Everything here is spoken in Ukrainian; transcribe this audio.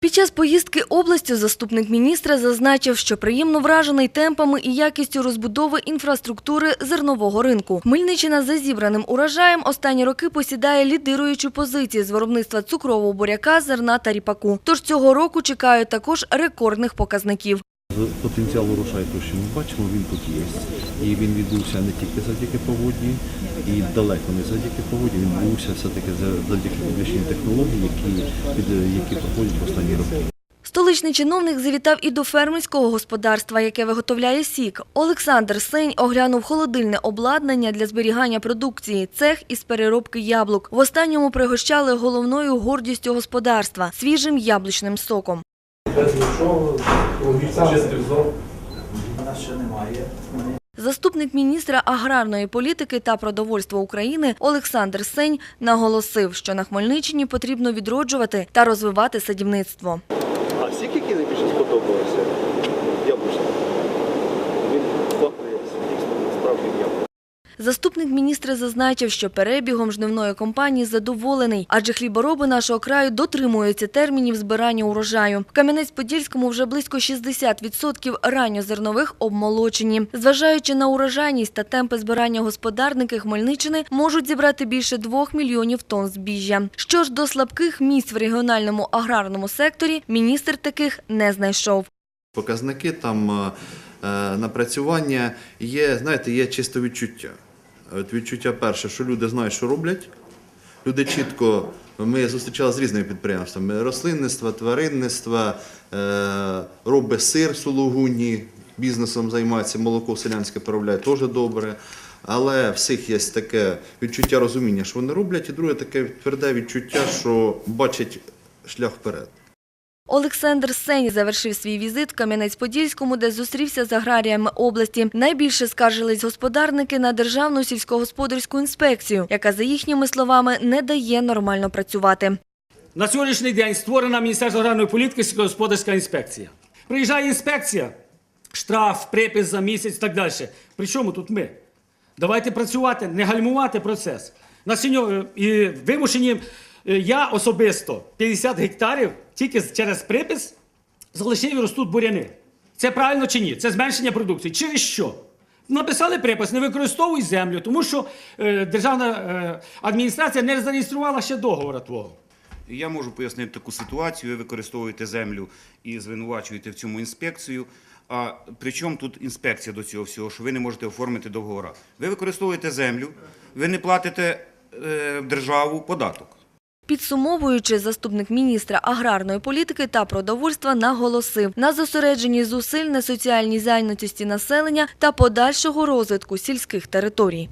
Під час поїздки областю заступник міністра зазначив, що приємно вражений темпами і якістю розбудови інфраструктури зернового ринку. Хмельниччина за зібраним урожаєм останні роки посідає лідируючу позицію з виробництва цукрового буряка, зерна та ріпаку. Тож цього року чекають також рекордних показників. Потенціал урожаю, то, що ми бачимо, він тут є. І він відбувся не тільки завдяки погоді, і далеко не завдяки погоді, він відбувся все-таки за- завдяки підвищенню технологій, які, які проходять в останні роки. Столичний чиновник завітав і до фермерського господарства, яке виготовляє сік. Олександр Сень оглянув холодильне обладнання для зберігання продукції, цех із переробки яблук. В останньому пригощали головною гордістю господарства – свіжим яблучним соком. Без нічого, чистий взор. У нас ще немає. Заступник міністра аграрної політики та продовольства України Олександр Сень наголосив, що на Хмельниччині потрібно відроджувати та розвивати садівництво. А всі, які найбільше сподобалися, Яблучний. Заступник міністра зазначив, що перебігом жнивної кампанії задоволений, адже хлібороби нашого краю дотримуються термінів збирання урожаю. В Кам'янець-Подільському вже близько 60% ранньозернових обмолочені. Зважаючи на урожайність та темпи збирання господарники Хмельниччини можуть зібрати більше 2 мільйонів тонн збіжжя. Що ж до слабких місць в регіональному аграрному секторі, міністр таких не знайшов. показники, там е, е, напрацювання є, знаєте, є чисто відчуття. От відчуття перше, що люди знають, що роблять. Люди чітко, ми зустрічалися з різними підприємствами: рослинництва, тваринництва, е, робить сир в Сулугуні, бізнесом займається, молоко селянське переробляє, теж добре. Але всіх є таке відчуття розуміння, що вони роблять, і друге таке тверде відчуття, що бачать шлях вперед. Олександр Сень завершив свій візит в Кам'янець-Подільському, де зустрівся з аграріями області. Найбільше скаржились господарники на Державну сільськогосподарську інспекцію, яка, за їхніми словами, не дає нормально працювати. На сьогоднішній день створена Міністерство аграрної політики сільськогосподарська інспекція. Приїжджає інспекція, штраф, припис за місяць і так далі. При чому тут ми? Давайте працювати, не гальмувати процес. На і вимушені я особисто 50 гектарів тільки через припис залишив і ростуть буряни. Це правильно чи ні? Це зменшення продукції. Через що? Написали припис, не використовуй землю, тому що е, державна е, адміністрація не зареєструвала ще договора твого. Я можу пояснити таку ситуацію. Ви використовуєте землю і звинувачуєте в цьому інспекцію. А при чому тут інспекція до цього всього, що ви не можете оформити договора? Ви використовуєте землю, ви не платите е, державу податок. Підсумовуючи, заступник міністра аграрної політики та продовольства наголосив на зосередженні зусиль на соціальній зайнятості населення та подальшого розвитку сільських територій.